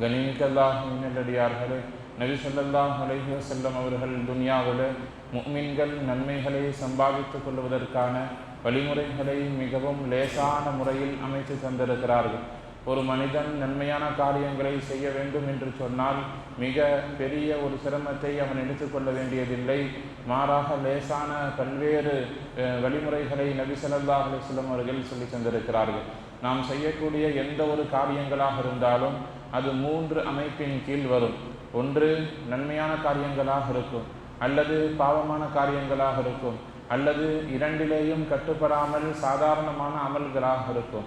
கணிமிக்கல்லாஹின் நல்லடியார்களே நபி ஸல்லல்லாஹு அலைஹி வசல்லம் அவர்கள் துன்யாவில் முஃமின்கள் நன்மைகளை சம்பாதித்துக் கொள்வதற்கான வழிமுறைகளை மிகவும் லேசான முறையில் அமைத்து தந்திருக்கிறார்கள். ஒரு மனிதன் நன்மையான காரியங்களை செய்ய வேண்டும் என்று சொன்னால் மிக பெரிய ஒரு சிரமத்தை அவன் எடுத்துக்கொள்ள வேண்டியதில்லை. மாறாக லேசான பல்வேறு வழிமுறைகளை நபி ஸல்லல்லாஹு அலுவலம் அவர்கள் சொல்லி தந்திருக்கிறார்கள். நாம் செய்யக்கூடிய எந்த ஒரு காரியங்களாக இருந்தாலும் அது மூன்று அமைப்பின் கீழ் வரும். ஒன்று நன்மையான காரியங்களாக இருக்கும் அல்லது பாவமான காரியங்களாக இருக்கும் அல்லது இரண்டிலேயும் கட்டுப்படாமல் சாதாரணமான அமல்களாக இருக்கும்.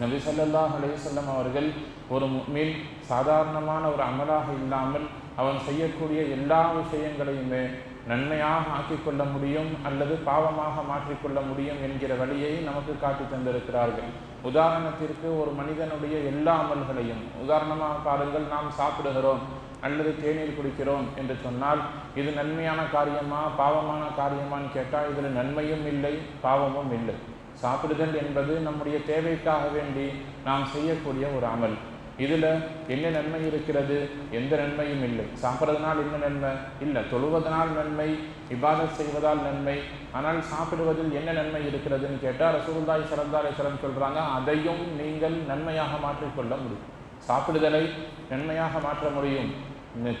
நபி ஸல்லல்லாஹு அலைஹி அவர்கள் ஒரு மீன் சாதாரணமான ஒரு அமலாக இல்லாமல் அவன் செய்யக்கூடிய எல்லா விஷயங்களையுமே நன்மையாக ஆக்கிக்கொள்ள முடியும் அல்லது பாவமாக மாற்றிக்கொள்ள முடியும் என்கிற வழியை நமக்கு காட்டி தந்திருக்கிறார்கள். உதாரணத்திற்கு ஒரு மனிதனுடைய எல்லா அமல்களையும் உதாரணமாக பாருங்கள் நாம் சாப்பிடுகிறோம் அல்லது தேநீர் குடிக்கிறோம் என்று சொன்னால் இது நன்மையான காரியமா பாவமான காரியமான்னு கேட்டால் இதில் நன்மையும் இல்லை பாவமும் இல்லை. சாப்பிடுதல் என்பது நம்முடைய தேவைக்காக வேண்டி நாம் செய்யக்கூடிய ஒரு அமல். இதில் என்ன நன்மை இருக்கிறது? எந்த நன்மையும் இல்லை. சாப்பிட்றதுனால் என்ன நன்மை? இல்லை. தொழுவதனால் நன்மை இபாதத் செய்வதால் நன்மை. ஆனால் சாப்பிடுவதில் என்ன நன்மை இருக்கிறதுன்னு கேட்டால் ரசூல்தாய் சரந்தாரை சரண் சொல்கிறாங்க அதையும் நீங்கள் நன்மையாக மாற்றிக்கொள்ள முடியும். சாப்பிடுதலை நன்மையாக மாற்ற முடியும்.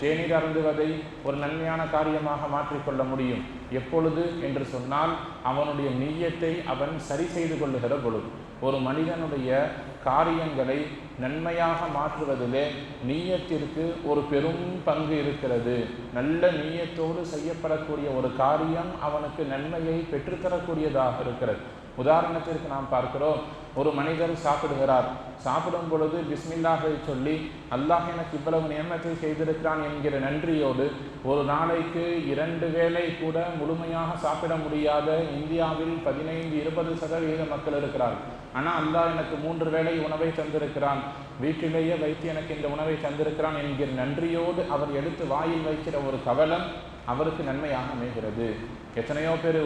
தேநீர் அருந்துவதை ஒரு நன்மையான காரியமாக மாற்றிக்கொள்ள முடியும். எப்பொழுது? என்று சொன்னால் அவனுடைய நீயத்தை அவன் சரி செய்து கொள்ளுகிற பொழுது. ஒரு மனிதனுடைய காரியங்களை நன்மையாக மாற்றுவதிலே நீயத்திற்கு ஒரு பெரும் பங்கு இருக்கிறது. நல்ல நீயத்தோடு செய்யப்படக்கூடிய ஒரு காரியம் அவனுக்கு நன்மையை பெற்றுத்தரக்கூடியதாக இருக்கிறது. உதாரணத்திற்கு நாம் பார்க்கிறோம். ஒரு மனிதர் சாப்பிடுகிறார். சாப்பிடும் பொழுது பிஸ்மில்லாஹை சொல்லி அல்லாஹ் எனக்கு இவ்வளவு நியமத்தை செய்திருக்கிறான் என்கிற நன்றியோடு ஒரு நாளைக்கு இரண்டு வேளை கூட முழுமையாக சாப்பிட முடியாத இந்தியாவில் பதினைந்து இருபது சதவீத மக்கள் இருக்கிறார். ஆனால் அல்லாஹ் எனக்கு மூன்று வேளை உணவை தந்திருக்கிறான். வீட்டிலேயே வைத்து எனக்கு இந்த உணவை தந்திருக்கிறான் என்கிற நன்றியோடு அவர் எடுத்து வாயில் வைக்கிற ஒரு கவலம் அவருக்கு நன்மையாக அமைகிறது. எத்தனையோ பேர்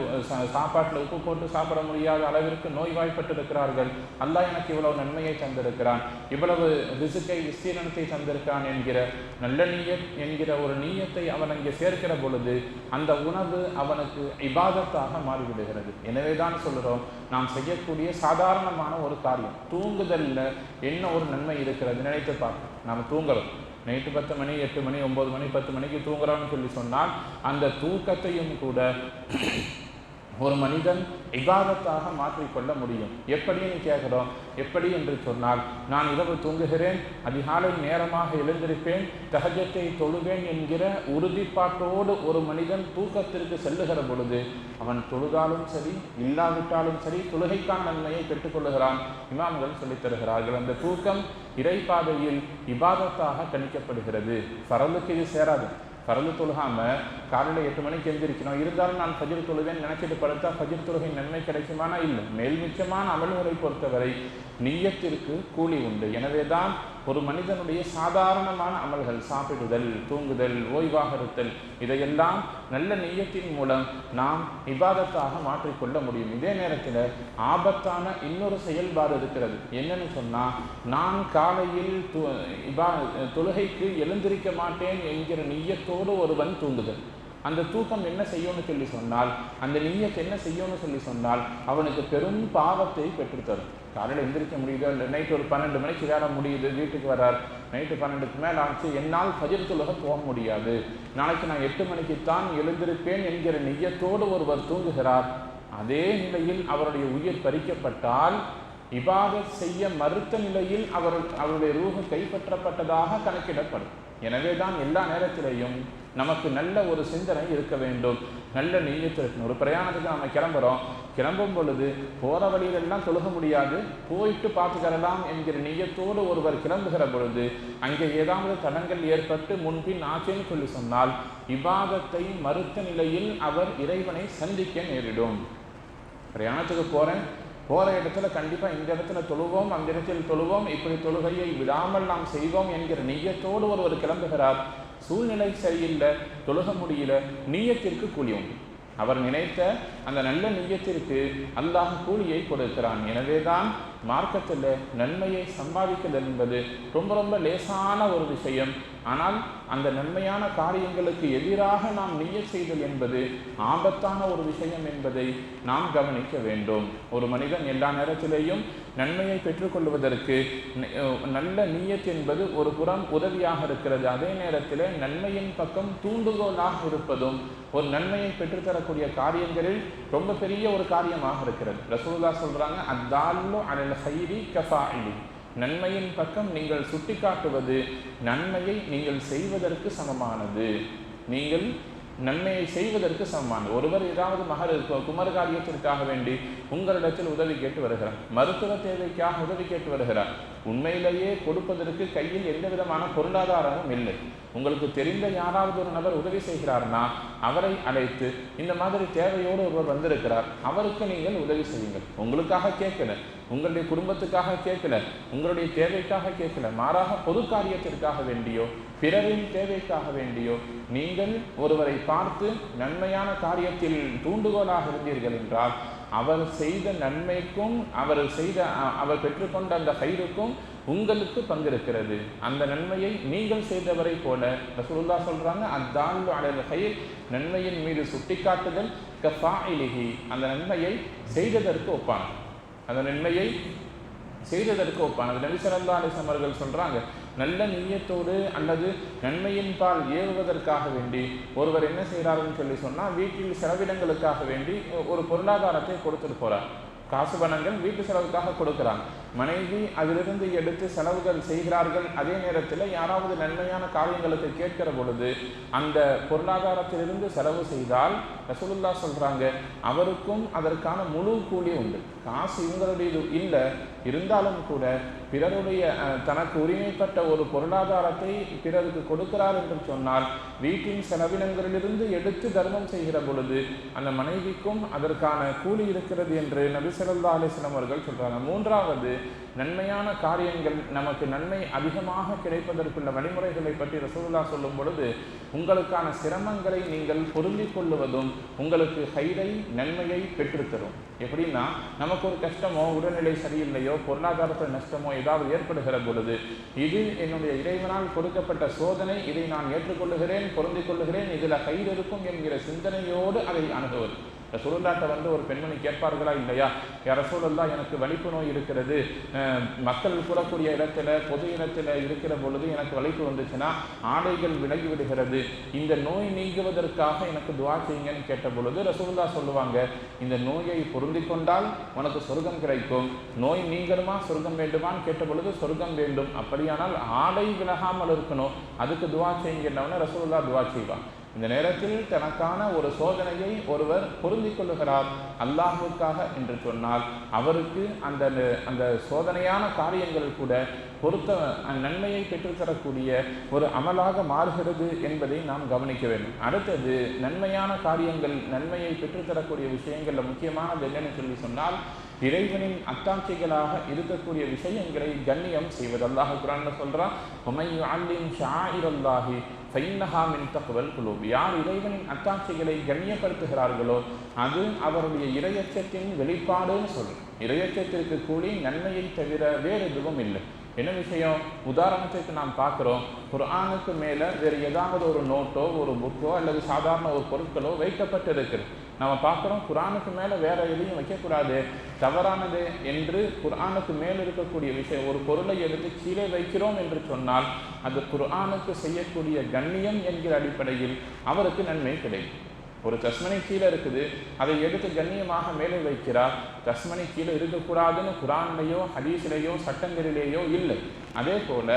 சாப்பாட்டில் உப்பு போட்டு சாப்பிட முடியாத அளவிற்கு நோய்வாய்ப்பட்டு இருக்கிறார்கள் அல்லாஹ் எனக்கு இவ்வளவு நன்மையை தந்திருக்கிறான். இவ்வளவு ரிசுக்கை விஸ்தீரணத்தை தந்திருக்கிறான் என்கிற நல்ல நீயத் என்கிற ஒரு நீயத்தை அவன் அங்கே சேர்க்கிற பொழுது அந்த உணவு அவனுக்கு இபாதத்தாக மாறிவிடுகிறது. எனவே தான் சொல்கிறோம் நாம் செய்யக்கூடிய சாதாரணமான ஒரு காரியம் தூங்குதலில் என்ன ஒரு நன்மை இருக்கிறது நினைத்து பார்க்கணும் நாம் தூங்குறோம் நைட்டு பத்து மணி எட்டு மணி ஒம்பது மணி பத்து மணிக்கு தூங்குறோம்னு சொல்லி சொன்னால் அந்த தூக்கத்தையும் கூட ஒரு மனிதன் இபாதத்தாக மாற்றிக்கொள்ள முடியும். எப்படின்னு கேட்குறோம்? எப்படி என்று சொன்னால் நான் இரவு தூங்குகிறேன் அதிகாலை நேரமாக எழுந்திருப்பேன் தகஜத்தை தொழுவேன் என்கிற உறுதிப்பாட்டோடு ஒரு மனிதன் தூக்கத்திற்கு செல்லுகிற பொழுது அவன் தொழுதாலும் சரி இல்லாவிட்டாலும் சரி தொழுகைக்கான நன்மையை பெற்றுக்கொள்ளுகிறான் இமாம்கள் சொல்லித் தருகிறார்கள் அந்த தூக்கம் இறைப்பாதையில் இபாதத்தாக கணிக்கப்படுகிறது. பரலுக்கு இது சேராது. பரந்து தொழுகாமல் காலையில் எட்டு மணிக்கு எந்திரிக்கணும். இருந்தாலும் நான் ஃபஜ்ர் தொழுவேன் நினைச்சிட்டு படுத்தா ஃபஜ்ர் தொழுகை நன்மை கிடைக்குமானா? இல்லை. மேல்மிச்சமான அமல்முறை பொறுத்தவரை நீயத்திற்கு கூலி உண்டு. எனவே தான் ஒரு மனிதனுடைய சாதாரணமான அமல்கள் சாப்பிடுதல் தூங்குதல் ஓய்வாக இருத்தல் இதையெல்லாம் நல்ல நெய்யத்தின் மூலம் நாம் இபாதத்தாக மாற்றிக்கொள்ள முடியும். இதே நேரத்தில் ஆபத்தான இன்னொரு செயல்பாடு இருக்கிறது. என்னன்னு சொன்னால் நான் காலையில் து இபா தொழுகைக்கு எழுந்திருக்க மாட்டேன் என்கிற நெய்யத்தோடு ஒருவன் தூங்குதல். அந்த தூக்கம் என்ன செய்யும்னு சொல்லி சொன்னால் அந்த நீயத்தை என்ன செய்யும்னு சொல்லி சொன்னால் அவனுக்கு பெரும் பாவத்தை பெற்றுத்தரும். காலையில் எந்திரிக்க முடியுதோ இல்லை நைட்டு ஒரு பன்னெண்டு மணிக்கு வேலை முடியுது வீட்டுக்கு வரார் நைட்டு பன்னெண்டுக்கு மேலே ஆச்சு என்னால் ஃபஜர் தொழுக போக முடியாது. நாளைக்கு நான் எட்டு மணிக்கு தான் எழுந்திருப்பேன் என்கிற நெய்யத்தோடு ஒருவர் தூங்குகிறார். அதே நிலையில் அவருடைய உயிர் பறிக்கப்பட்டால் இபாதத் செய்ய மறுத்த நிலையில் அவர் அவருடைய ரூகம் கைப்பற்றப்பட்டதாக கணக்கிடப்படும். எனவே தான் எல்லா நேரத்திலையும் நமக்கு நல்ல ஒரு சிந்தனை இருக்க வேண்டும். நல்ல நீயத்து இருக்கணும். ஒரு பிரயாணத்துக்கு நம்ம கிளம்புறோம். கிளம்பும் பொழுது போகிற வழியிலெல்லாம் தொழுக முடியாது. போயிட்டு பார்த்துக்கிறலாம் என்கிற நீயத்தோடு ஒருவர் கிளம்புகிற பொழுது அங்கே ஏதாவது தடங்கள் ஏற்பட்டு முன்பின் ஆச்சேன்னு சொல்லி சொன்னால் விவாதத்தை மறுத்த நிலையில் அவர் இறைவனை சந்திக்க நேரிடும். பிரயாணத்துக்கு போகிறேன் போகிற இடத்துல கண்டிப்பாக இந்த இடத்துல தொழுவோம் அந்த இடத்தில் தொழுவோம். இப்படி தொழுகையை விடாமல் நாம் செய்வோம் என்கிற நீயத்தோடு ஒருவர் கிளம்புகிறார். சூழ்நிலை சரியில்லை தொழுக முடியல நீயத்திற்கு கூலி உண்டு அவர் நினைத்த அந்த நல்ல நீயத்திற்கு அல்லாஹ் கூலியை கொடுக்கிறான். எனவே தான் மார்க்கத்தில் நன்மையை சம்பாதிக்கிறது என்பது ரொம்ப ரொம்ப லேசான ஒரு விஷயம். ஆனால் அந்த நன்மையான காரியங்களுக்கு எதிராக நாம் நீய செய்தல் என்பது ஆபத்தான ஒரு விஷயம் என்பதை நாம் கவனிக்க வேண்டும். ஒரு மனிதன் எல்லா நேரத்திலேயும் நன்மையை பெற்றுக்கொள்வதற்கு நல்ல நீயத் என்பது ஒரு புறம் உதவியாக இருக்கிறது. அதே நேரத்தில் நன்மையின் பக்கம் தூண்டுகோலாக இருப்பதும் ஒரு நன்மையை பெற்றுத்தரக்கூடிய காரியங்களில் ரொம்ப பெரிய ஒரு காரியமாக இருக்கிறது. ரசூலுல்லாஹ் சொல்றாங்க அத்தால்லு அலல் ஹைரி கஃபாயிலி. நன்மையின் பக்கம் நீங்கள் சுட்டிக்காட்டுவது நன்மையை நீங்கள் செய்வதற்கு சமமானது. நீங்கள் நன்மையை செய்வதற்கு சமமானது. ஒருவர் ஏதாவது மகர் குமர காரியத்திற்காக வேண்டி உங்களிடத்தில் உதவி கேட்டு வருகிறார். மருத்துவ தேவைக்காக உதவி கேட்டு வருகிறார். உண்மையிலேயே கொடுப்பதற்கு கையில் எந்த விதமான பொருளாதாரமும் இல்லை. உங்களுக்கு தெரிந்த யாராவது ஒரு நபர் உதவி செய்கிறார்னா அவரை அழைத்து இந்த மாதிரி தேவையோடு ஒருவர் வந்திருக்கிறார் அவருக்கு நீங்கள் உதவி செய்யுங்கள். உங்களுக்காக கேட்கல. உங்களுடைய குடும்பத்துக்காக கேட்கல உங்களுடைய தேவைக்காக கேட்கல மாறாக பொது காரியத்திற்காக வேண்டியோ பிறரின் தேவைக்காக வேண்டியோ நீங்கள் ஒருவரை பார்த்து நன்மையான காரியத்தில் தூண்டுகோலாக இருந்தீர்கள் என்றால் அவர் செய்த நன்மைக்கும் அவர் செய்த அவர் பெற்றுக்கொண்ட அந்த கயிறுக்கும் உங்களுக்கு பங்கிருக்கிறது. அந்த நன்மையை நீங்கள் செய்தவரை போல ரசூலுல்லா சொல்றாங்க அத்தாண்டு அடைந்த கயிர் நன்மையின் மீது சுட்டிக்காட்டுதல் கஃபாயிலிஹி அந்த நன்மையை செய்ததற்கு ஒப்பானது. அந்த நன்மையை செய்ததற்கு ஒப்பானது. நபி ஸல்லல்லாஹு அலைஹி அவர்கள் சொல்றாங்க நல்ல நீயத்தோடு அல்லது நன்மையின் பால் ஏவுவதற்காக வேண்டி ஒருவர் என்ன செய்கிறாருன்னு சொல்லி சொன்னால் வீட்டில் செலவிடங்களுக்காக வேண்டி ஒரு பொருளாதாரத்தை கொடுத்துட்டு போறார். காசு பணங்கள் வீட்டு செலவுக்காக கொடுக்குறாங்க. மனைவி அதிலிருந்து எடுத்து செலவுகள் செய்கிறார்கள். அதே நேரத்தில் யாராவது நன்மையான காரியங்களுக்கு கேட்கிற பொழுது அந்த பொருளாதாரத்திலிருந்து செலவு செய்தால் ரசூலுல்லா சொல்கிறாங்க அவருக்கும் அதற்கான முழு கூலி உண்டு. காசு இவங்களுடையது இல்லை இருந்தாலும் கூட பிறருடைய தனக்கு உரிமைப்பட்ட ஒரு பொருளாதாரத்தை பிறருக்கு கொடுக்கிறார் என்று சொன்னால் வீட்டின் செலவினங்களிலிருந்து எடுத்து தர்மம் செய்கிற பொழுது அந்த மனைவிக்கும் அதற்கான கூலி இருக்கிறது என்று நபி ஸல்லல்லாஹு அவர்கள் சொல்கிறாங்க மூன்றாவது நன்மையான காரியங்கள் நமக்கு நன்மை அதிகமாக கிடைப்பதற்குள்ள வழிமுறைகளை பற்றி ரசூலுல்லாஹ் சொல்லும் பொழுது உங்களுக்கான சிரமங்களை நீங்கள் பொருந்திக் கொள்ளுவதும் உங்களுக்கு கைதை நன்மையை பெற்றுத்தரும். எப்படின்னா நமக்கு ஒரு கஷ்டமோ உடல்நிலை சரியில்லையோ பொருளாதாரத்தில் நஷ்டமோ ஏதாவது ஏற்படுகிற பொழுது இது என்னுடைய இறைவனால் கொடுக்கப்பட்ட சோதனை இதை நான் ஏற்றுக்கொள்ளுகிறேன் பொருந்திக் கொள்ளுகிறேன் இதில் கயிறு இருக்கும் என்கிற சிந்தனையோடு அதை அணுகுவது. ரசூலுல்லாட்ட வந்து ஒரு பெண்மணி கேட்பார்களா இல்லையா? யார் ரசூலுல்லா எனக்கு வலிப்பு நோய் இருக்கிறது. மக்கள் கூறக்கூடிய இடத்துல பொது இடத்துல இருக்கிற பொழுது எனக்கு வலிப்பு வந்துச்சுன்னா ஆடைகள் விலகி விடுகிறது. இந்த நோய் நீங்குவதற்காக எனக்கு துவா செய்யுங்கன்னு கேட்ட பொழுது ரசூலுல்லா சொல்லுவாங்க இந்த நோயை பொருந்தி கொண்டால் உனக்கு சொர்க்கம் கிடைக்கும். நோய் நீங்கணுமா? சொர்க்கம் வேண்டுமான்னு கேட்ட பொழுது சொர்க்கம் வேண்டும். அப்படியானால் ஆடை விலகாமல் இருக்கணும். அதுக்கு துவா செய்யுங்கன்னவன ரசூலுல்லா துவா செய்வான். இந்த நேரத்தில் தனக்கான ஒரு சோதனையை ஒருவர் பொருந்தி கொள்ளுகிறார். அல்லாஹுக்காக என்று சொன்னால் அவருக்கு அந்த அந்த சோதனையான காரியங்கள் கூட பொருத்த நன்மையை பெற்றுத்தரக்கூடிய ஒரு அமலாக மாறுகிறது என்பதை நாம் கவனிக்க வேண்டும். அடுத்தது நன்மையான காரியங்கள் நன்மையை பெற்றுத்தரக்கூடிய விஷயங்களில் முக்கியமானது என்னன்னு சொல்லி சொன்னால் இறைவனின் அத்தாட்சிகளாக இருக்கக்கூடிய விஷயங்களை கண்ணியம் செய்வது அல்லாஹ் சொல்கிறான் சொல்றான் உமையு அல்லின் ஷாயிரல்லாஹி ஃபைன்னஹா மின் குழு யார் இறைவனின் அத்தாட்சிகளை கண்ணியப்படுத்துகிறார்களோ அது அவருடைய இரையச்சத்தின் வெளிப்பாடுன்னு சொல்லும் இரையச்சத்திற்கு கூலி நன்மையை தவிர வேறு எதுவும் இல்லை. என்ன விஷயம்? உதாரணத்துக்கு நாம் பார்க்குறோம் குர்ஆனுக்கு மேலே வேறு ஏதாவது ஒரு நோட்டோ ஒரு புக்கோ அல்லது சாதாரண ஒரு பொருட்களோ வைக்கப்பட்டிருக்கிறது. நம்ம பார்க்குறோம் குரானுக்கு மேலே வேறு எதையும் வைக்கக்கூடாது. தவறானது என்று குர்ஆனுக்கு மேல் இருக்கக்கூடிய விஷயம் ஒரு பொருளை எடுத்து கீழே வைக்கிறோம் என்று சொன்னால் அது குர்ஆனுக்கு செய்யக்கூடிய கண்ணியம் என்கிற அடிப்படையில் அவருக்கு நன்மை கிடைக்கும். ஒரு தஸ்மனை கீழே இருக்குது. அதை எடுத்து கண்ணியமாக மேலே வைக்கிறார். தஸ்மனை கீழே இருக்கக்கூடாதுன்னு குரான்லேயோ ஹதீஸ்லேயோ சட்டங்களிலேயோ இல்லை. அதே போல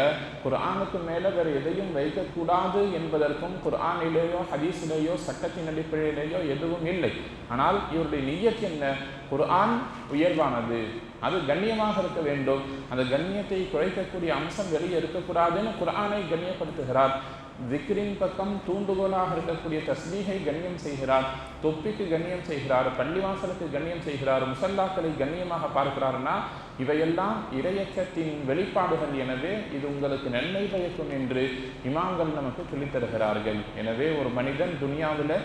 குரானுக்கு மேலே வேறு எதையும் வைக்கக்கூடாது என்பதற்கும் குர்ஆனிலேயோ ஹதீஸிலேயோ சட்டத்தின் அடிப்படையிலேயோ எதுவும் இல்லை. ஆனால் இவருடைய நீயத்து என்ன? குர்ஆன் உயர்வானது. அது கண்ணியமாக இருக்க வேண்டும். அந்த கண்ணியத்தை குறைக்கக்கூடிய அம்சம் வெளியே இருக்கக்கூடாதுன்னு குர்ஆனை கண்ணியப்படுத்துகிறார். விக்ரின் பக்கம் தூண்டுகோலாக இருக்கக்கூடிய தஸ்மீகை கண்ணியம் செய்கிறார் தொப்பிக்கு கண்ணியம் செய்கிறார் பள்ளிவாசலுக்கு கண்ணியம் செய்கிறார் முசல்லாக்களை கண்ணியமாக பார்க்கிறார்னா இவையெல்லாம் இரையச்சத்தின் வெளிப்பாடுகள். எனவே இது உங்களுக்கு நன்மை பயக்கும் என்று இமாம்கள் நமக்கு சொல்லித் தருகிறார்கள். எனவே ஒரு மனிதன் துனியாவில்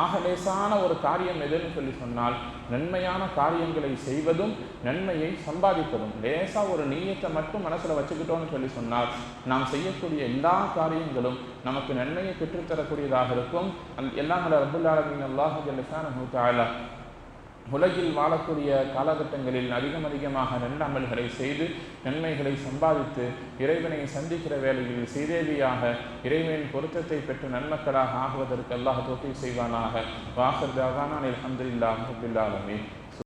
ஆகலேசான ஒரு காரியம் எதுன்னு சொல்லி சொன்னால் நன்மையான காரியங்களை செய்வதும் நன்மையை சம்பாதிப்பதும். லேசா ஒரு நீயத்தை மட்டும் மனசில் வச்சுக்கிட்டோம்னு சொல்லி சொன்னால் நாம் செய்யக்கூடிய எல்லா காரியங்களும் நமக்கு நன்மையை பெற்றுத்தரக்கூடியதாக இருக்கும். அந்த எல்லாம் ரபுல்லாலமின் அல்லாஹ் ஜல்லசானஹு உலகில் வாழக்கூடிய காலகட்டங்களில் அதிகம் அதிகமாக நன்னமல்களை அமல்களை செய்து நன்மைகளை சம்பாதித்து இறைவனை சந்திக்கிற வேளையில் சீதேவியாக இறைவனின் பொருத்தத்தை பெற்று நன்மக்களாக ஆகுவதற்கு அல்லாஹ் தோக்கி செய்வானாக. வாசர் தாகான அலமதுல்லா ரபுல்லாலமீன்